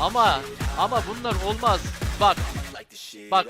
Ama ama bunlar olmaz. Bak. Bak.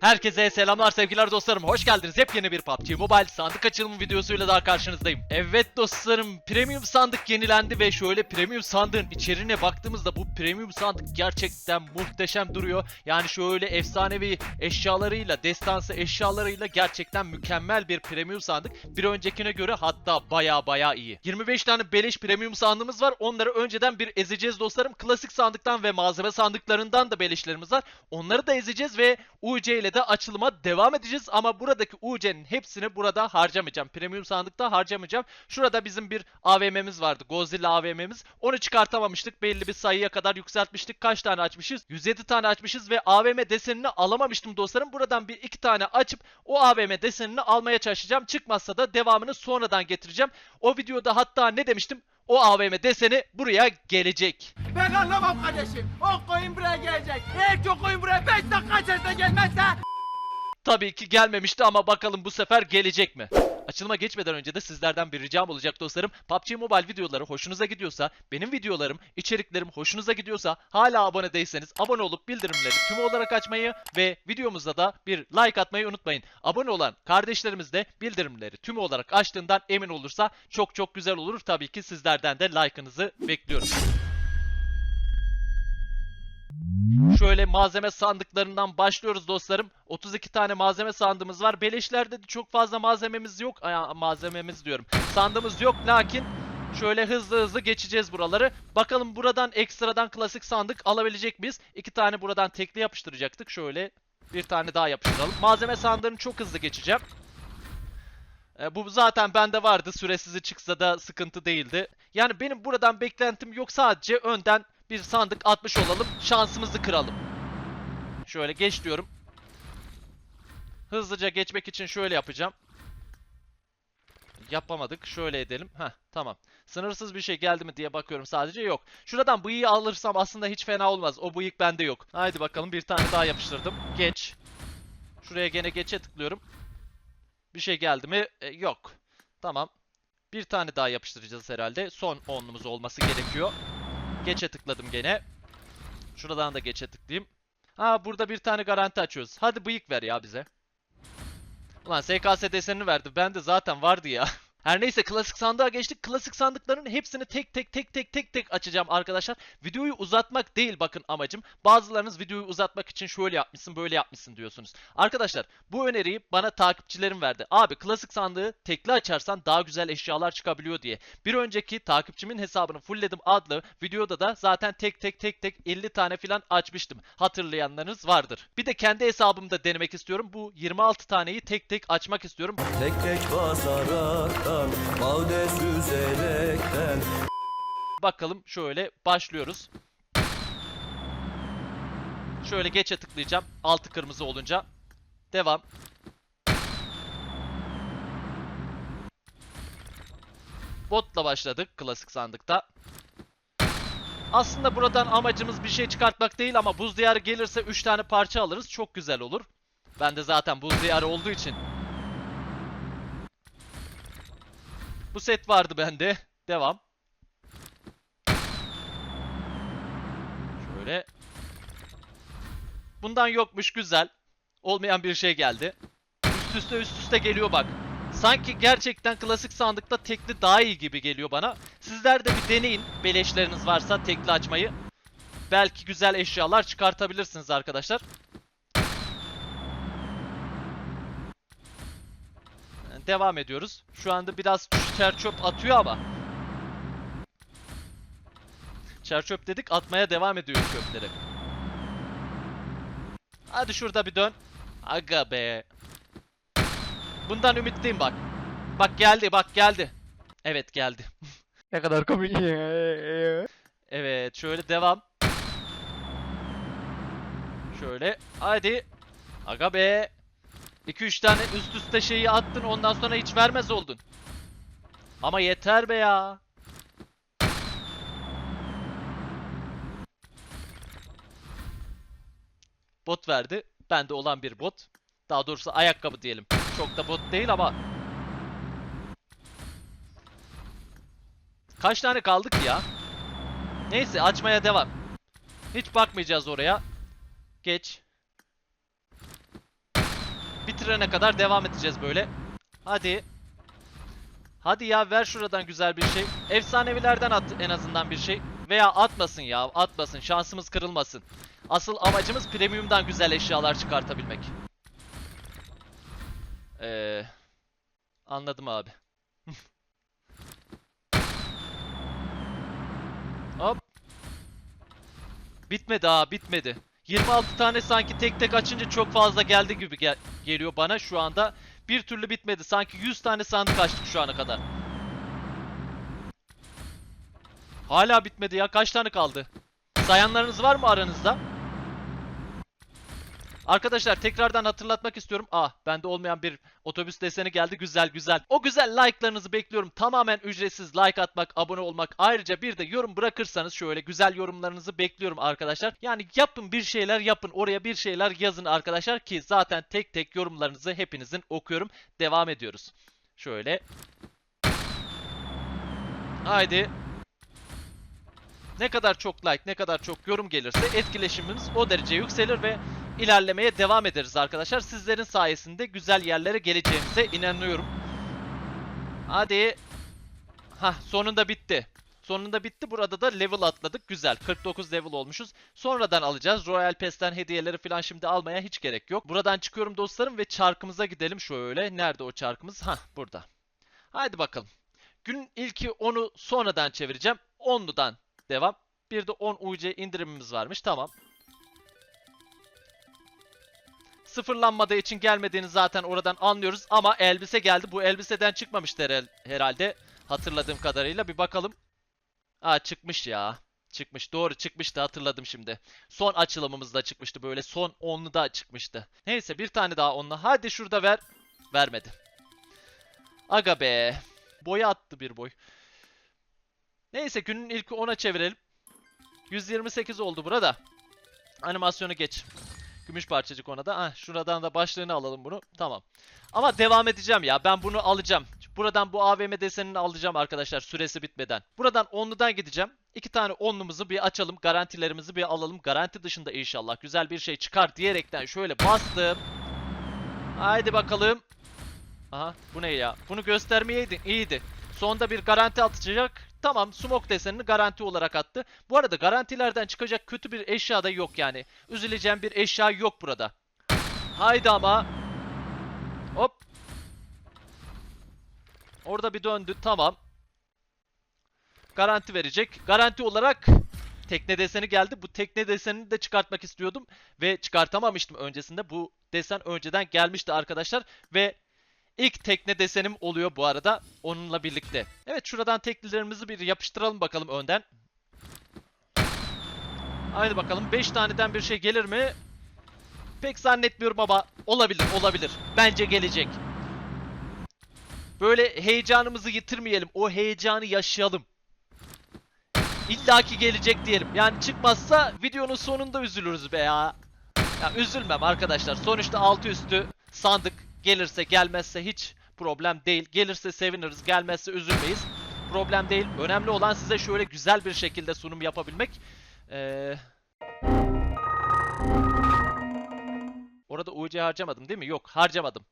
Herkese selamlar sevgiler dostlarım. Hoş geldiniz. Yepyeni bir PUBG Mobile sandık açılımı videosuyla daha karşınızdayım. Evet dostlarım, premium sandık yenilendi ve şöyle premium sandığın içeriğine baktığımızda bu premium sandık gerçekten muhteşem duruyor. Yani şöyle efsanevi eşyalarıyla, destansı eşyalarıyla gerçekten mükemmel bir premium sandık. Bir öncekine göre hatta baya baya iyi. 25 tane beleş premium sandığımız var. Onları önceden bir ezeceğiz dostlarım. Klasik sandıktan ve malzeme sandıklarından da beleşlerimiz var. Onları da ezeceğiz ve UC ile de açılıma devam edeceğiz ama buradaki UC'nin hepsini burada harcamayacağım. Premium sandıkta harcamayacağım. Şurada bizim bir AVM'miz vardı. Godzilla AVM'miz. Onu çıkartamamıştık. Belli bir sayıya kadar yükseltmiştik. Kaç tane açmışız? 107 tane açmışız ve AVM desenini alamamıştım dostlarım. Buradan bir iki tane açıp o AVM desenini almaya çalışacağım. Çıkmazsa da devamını sonradan getireceğim. O videoda hatta ne demiştim? O AVM deseni buraya gelecek. Ben anlamam kardeşim. O koyun buraya gelecek. Eğer ki o koyun buraya 5 dakika içerisinde gelmezse Tabii ki gelmemişti ama bakalım bu sefer gelecek mi? Açılıma geçmeden önce de sizlerden bir ricam olacak dostlarım. PUBG Mobile videoları hoşunuza gidiyorsa, benim videolarım, içeriklerim hoşunuza gidiyorsa hala abone değilseniz abone olup bildirimleri tüm olarak açmayı ve videomuza da bir like atmayı unutmayın. Abone olan kardeşlerimiz de bildirimleri tüm olarak açtığından emin olursa çok çok güzel olur. Tabii ki sizlerden de like'ınızı bekliyorum. Şöyle malzeme sandıklarından başlıyoruz dostlarım. 32 tane malzeme sandığımız var. Beleşlerde de çok fazla malzememiz yok. Ay, malzememiz diyorum. Sandığımız yok lakin şöyle hızlı hızlı geçeceğiz buraları. Bakalım buradan ekstradan klasik sandık alabilecek miyiz? İki tane buradan tekli yapıştıracaktık. Şöyle bir tane daha yapıştıralım. Malzeme sandığını çok hızlı geçeceğim. E, bu zaten bende vardı. Süresizi çıksa da sıkıntı değildi. Yani benim buradan beklentim yok. Sadece önden bir sandık atmış olalım. Şansımızı kıralım. Şöyle geç diyorum. Hızlıca geçmek için şöyle yapacağım. Yapamadık. Şöyle edelim. Heh tamam. Sınırsız bir şey geldi mi diye bakıyorum sadece. Yok. Şuradan bıyığı alırsam aslında hiç fena olmaz. O bıyık bende yok. Haydi bakalım bir tane daha yapıştırdım. Geç. Şuraya gene geçe tıklıyorum. Bir şey geldi mi? E, yok. Tamam. Bir tane daha yapıştıracağız herhalde. Son onlumuz olması gerekiyor. Geçe tıkladım gene. Şuradan da geçe tıklayayım. Ha burada bir tane garanti açıyoruz. Hadi bıyık ver ya bize. Ulan SKS desenini verdi. Ben de zaten vardı ya. Her neyse klasik sandığa geçtik. Klasik sandıkların hepsini tek tek tek tek tek tek açacağım arkadaşlar. Videoyu uzatmak değil bakın amacım. Bazılarınız videoyu uzatmak için şöyle yapmışsın böyle yapmışsın diyorsunuz. Arkadaşlar bu öneriyi bana takipçilerim verdi. Abi klasik sandığı tekli açarsan daha güzel eşyalar çıkabiliyor diye. Bir önceki takipçimin hesabını fullledim adlı videoda da zaten tek tek tek tek 50 tane falan açmıştım. Hatırlayanlarınız vardır. Bir de kendi hesabımda denemek istiyorum. Bu 26 taneyi tek tek açmak istiyorum. Tek tek basaraktan, baude süzerekten Bakalım şöyle başlıyoruz. Şöyle geçe tıklayacağım. Altı kırmızı olunca. Devam. Botla başladık klasik sandıkta. Aslında buradan amacımız bir şey çıkartmak değil ama buz diyarı gelirse 3 tane parça alırız. Çok güzel olur. Ben de zaten buz diyarı olduğu için. Bu set vardı bende. Devam. Şöyle. Bundan yokmuş güzel. Olmayan bir şey geldi. Üst üste üst üste geliyor bak. Sanki gerçekten klasik sandıkta tekli daha iyi gibi geliyor bana. Sizler de bir deneyin. Beleşleriniz varsa tekli açmayı. Belki güzel eşyalar çıkartabilirsiniz arkadaşlar. Devam ediyoruz. Şu anda biraz çer çöp atıyor ama. Çer çöp dedik atmaya devam ediyor çöpleri. Hadi şurada bir dön. Aga be. Bundan ümitliyim bak. Bak geldi bak geldi. Evet geldi. ne kadar komik. Evet şöyle devam. Şöyle hadi. Aga be. 2-3 tane üst üste şeyi attın ondan sonra hiç vermez oldun. Ama yeter be ya. Bot verdi. Bende olan bir bot. Daha doğrusu ayakkabı diyelim. Çok da bot değil ama. Kaç tane kaldık ya? Neyse açmaya devam. Hiç bakmayacağız oraya. Geç. Bitirene kadar devam edeceğiz böyle. Hadi. Hadi ya ver şuradan güzel bir şey. Efsanevilerden at en azından bir şey. Veya atmasın ya atmasın şansımız kırılmasın. Asıl amacımız premiumdan güzel eşyalar çıkartabilmek. Eee... Anladım abi. Hop. Bitmedi ha bitmedi. 26 tane sanki tek tek açınca çok fazla geldi gibi gel- geliyor bana şu anda. Bir türlü bitmedi. Sanki 100 tane sandık açtık şu ana kadar. Hala bitmedi ya. Kaç tane kaldı? Sayanlarınız var mı aranızda? Arkadaşlar tekrardan hatırlatmak istiyorum. Ah bende olmayan bir otobüs deseni geldi. Güzel güzel. O güzel like'larınızı bekliyorum. Tamamen ücretsiz like atmak, abone olmak. Ayrıca bir de yorum bırakırsanız şöyle güzel yorumlarınızı bekliyorum arkadaşlar. Yani yapın bir şeyler yapın. Oraya bir şeyler yazın arkadaşlar ki zaten tek tek yorumlarınızı hepinizin okuyorum. Devam ediyoruz. Şöyle. Haydi. Ne kadar çok like, ne kadar çok yorum gelirse etkileşimimiz o derece yükselir ve ilerlemeye devam ederiz arkadaşlar. Sizlerin sayesinde güzel yerlere geleceğimize inanıyorum. Hadi. Hah sonunda bitti. Sonunda bitti. Burada da level atladık. Güzel. 49 level olmuşuz. Sonradan alacağız. Royal Pass'ten hediyeleri falan şimdi almaya hiç gerek yok. Buradan çıkıyorum dostlarım ve çarkımıza gidelim şöyle. Nerede o çarkımız? Hah burada. Haydi bakalım. Günün ilki 10'u sonradan çevireceğim. 10'ludan devam. Bir de 10 UC indirimimiz varmış. Tamam. Sıfırlanmadığı için gelmediğini zaten oradan anlıyoruz. Ama elbise geldi. Bu elbiseden çıkmamıştı herhal- herhalde. Hatırladığım kadarıyla. Bir bakalım. Aa çıkmış ya. Çıkmış. Doğru çıkmıştı hatırladım şimdi. Son açılımımızda çıkmıştı. Böyle son 10'lu da çıkmıştı. Neyse bir tane daha onunla. Hadi şurada ver. Vermedi. Aga be. Boya attı bir boy. Neyse günün ilki 10'a çevirelim. 128 oldu burada. Animasyonu geç. Gümüş parçacık ona da. Ah, şuradan da başlığını alalım bunu. Tamam. Ama devam edeceğim ya. Ben bunu alacağım. Buradan bu AVM desenini alacağım arkadaşlar süresi bitmeden. Buradan onludan gideceğim. İki tane onlumuzu bir açalım. Garantilerimizi bir alalım. Garanti dışında inşallah güzel bir şey çıkar diyerekten şöyle bastım. Haydi bakalım. Aha bu ne ya? Bunu göstermeyeydin iyiydi. Sonda bir garanti atacak. Tamam smoke desenini garanti olarak attı. Bu arada garantilerden çıkacak kötü bir eşya da yok yani. Üzüleceğim bir eşya yok burada. Haydi ama. Hop. Orada bir döndü. Tamam. Garanti verecek. Garanti olarak tekne deseni geldi. Bu tekne desenini de çıkartmak istiyordum. Ve çıkartamamıştım öncesinde. Bu desen önceden gelmişti arkadaşlar. Ve İlk tekne desenim oluyor bu arada onunla birlikte. Evet şuradan teknelerimizi bir yapıştıralım bakalım önden. Haydi bakalım 5 taneden bir şey gelir mi? Pek zannetmiyorum ama olabilir olabilir. Bence gelecek. Böyle heyecanımızı yitirmeyelim. O heyecanı yaşayalım. İlla ki gelecek diyelim. Yani çıkmazsa videonun sonunda üzülürüz be ya. Ya üzülmem arkadaşlar. Sonuçta altı üstü sandık. Gelirse gelmezse hiç problem değil. Gelirse seviniriz, gelmezse üzülmeyiz. Problem değil. Önemli olan size şöyle güzel bir şekilde sunum yapabilmek. Ee... Orada UC harcamadım değil mi? Yok harcamadım.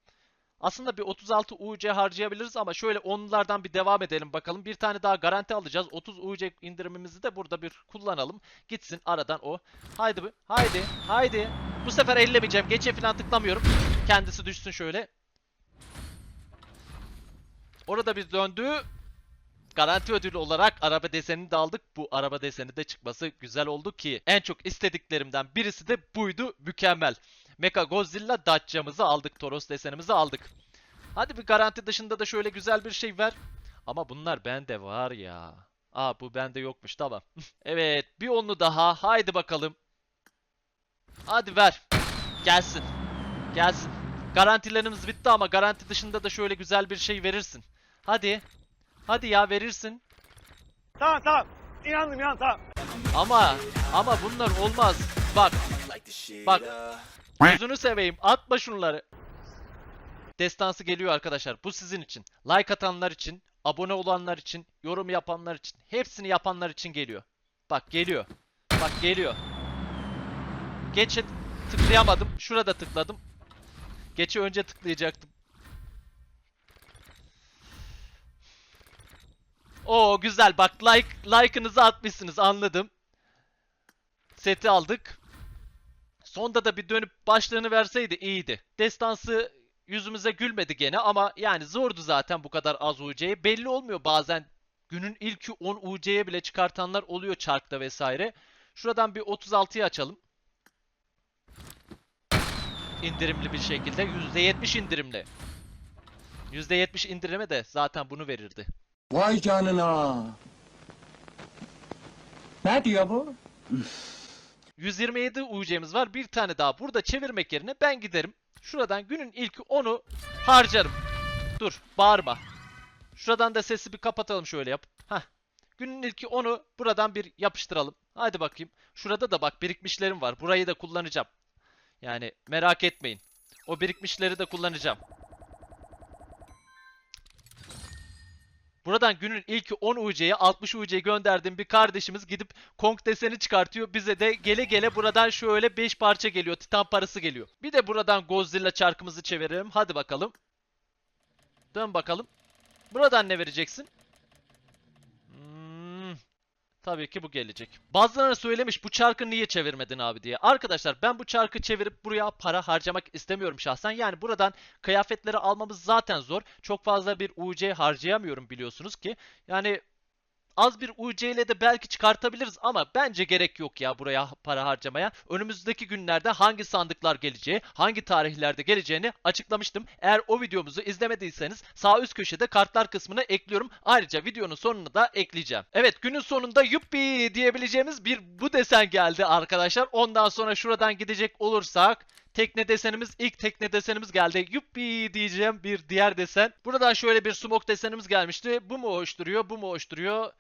Aslında bir 36 UC harcayabiliriz ama şöyle onlardan bir devam edelim bakalım. Bir tane daha garanti alacağız. 30 UC indirimimizi de burada bir kullanalım. Gitsin aradan o. Haydi bu. Haydi. Haydi. Bu sefer ellemeyeceğim. Geçe falan tıklamıyorum. Kendisi düşsün şöyle. Orada bir döndü. Garanti ödülü olarak araba desenini de aldık. Bu araba deseni de çıkması güzel oldu ki en çok istediklerimden birisi de buydu. Mükemmel. Mecha Godzilla Dacia'mızı aldık. Toros desenimizi aldık. Hadi bir garanti dışında da şöyle güzel bir şey ver. Ama bunlar bende var ya. Aa bu bende yokmuş tamam. evet bir onlu daha. Haydi bakalım. Hadi ver. Gelsin. Gelsin. Garantilerimiz bitti ama garanti dışında da şöyle güzel bir şey verirsin. Hadi. Hadi ya verirsin. Tamam tamam. İnandım inan tamam. Ama ama bunlar olmaz. Bak. Bak. Gözünü seveyim. Atma şunları. Destansı geliyor arkadaşlar. Bu sizin için. Like atanlar için, abone olanlar için, yorum yapanlar için, hepsini yapanlar için geliyor. Bak geliyor. Bak geliyor. Geçe tıklayamadım. Şurada tıkladım. Geçe önce tıklayacaktım. Oo güzel bak like like'ınızı atmışsınız anladım. Seti aldık. Sonda da bir dönüp başlığını verseydi iyiydi. Destansı yüzümüze gülmedi gene ama yani zordu zaten bu kadar az UC'ye. Belli olmuyor bazen günün ilki 10 UC'ye bile çıkartanlar oluyor çarkta vesaire. Şuradan bir 36'yı açalım. İndirimli bir şekilde. %70 indirimli. %70 indirime de zaten bunu verirdi. Vay canına. Ne diyor bu? 127 UC'miz var. Bir tane daha burada çevirmek yerine ben giderim. Şuradan günün ilki 10'u harcarım. Dur bağırma. Şuradan da sesi bir kapatalım şöyle yap. Hah. Günün ilki 10'u buradan bir yapıştıralım. Hadi bakayım. Şurada da bak birikmişlerim var. Burayı da kullanacağım. Yani merak etmeyin. O birikmişleri de kullanacağım. Buradan günün ilki 10 UC'ye 60 UC gönderdiğim bir kardeşimiz gidip Kong deseni çıkartıyor. Bize de gele gele buradan şöyle 5 parça geliyor. Titan parası geliyor. Bir de buradan Godzilla çarkımızı çevirelim. Hadi bakalım. Dön bakalım. Buradan ne vereceksin? Tabii ki bu gelecek. Bazılarına söylemiş bu çarkı niye çevirmedin abi diye. Arkadaşlar ben bu çarkı çevirip buraya para harcamak istemiyorum şahsen. Yani buradan kıyafetleri almamız zaten zor. Çok fazla bir UC harcayamıyorum biliyorsunuz ki. Yani az bir UC ile de belki çıkartabiliriz ama bence gerek yok ya buraya para harcamaya. Önümüzdeki günlerde hangi sandıklar geleceği, hangi tarihlerde geleceğini açıklamıştım. Eğer o videomuzu izlemediyseniz sağ üst köşede kartlar kısmına ekliyorum. Ayrıca videonun sonuna da ekleyeceğim. Evet günün sonunda yuppi diyebileceğimiz bir bu desen geldi arkadaşlar. Ondan sonra şuradan gidecek olursak tekne desenimiz ilk tekne desenimiz geldi. Yuppi diyeceğim bir diğer desen. Buradan şöyle bir smoke desenimiz gelmişti. Bu mu hoş duruyor? Bu mu hoş duruyor?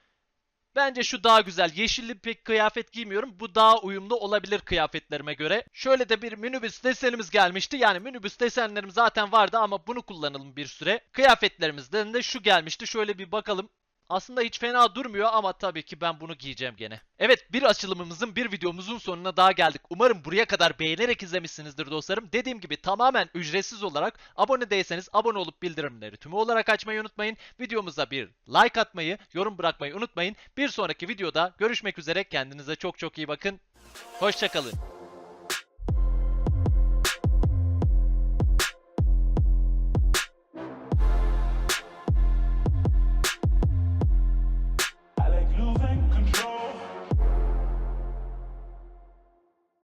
Bence şu daha güzel. Yeşilli pek kıyafet giymiyorum. Bu daha uyumlu olabilir kıyafetlerime göre. Şöyle de bir minibüs desenimiz gelmişti. Yani minibüs desenlerim zaten vardı ama bunu kullanalım bir süre. Kıyafetlerimizden de şu gelmişti. Şöyle bir bakalım. Aslında hiç fena durmuyor ama tabii ki ben bunu giyeceğim gene. Evet bir açılımımızın bir videomuzun sonuna daha geldik. Umarım buraya kadar beğenerek izlemişsinizdir dostlarım. Dediğim gibi tamamen ücretsiz olarak abone değilseniz abone olup bildirimleri tümü olarak açmayı unutmayın. Videomuza bir like atmayı, yorum bırakmayı unutmayın. Bir sonraki videoda görüşmek üzere. Kendinize çok çok iyi bakın. Hoşçakalın.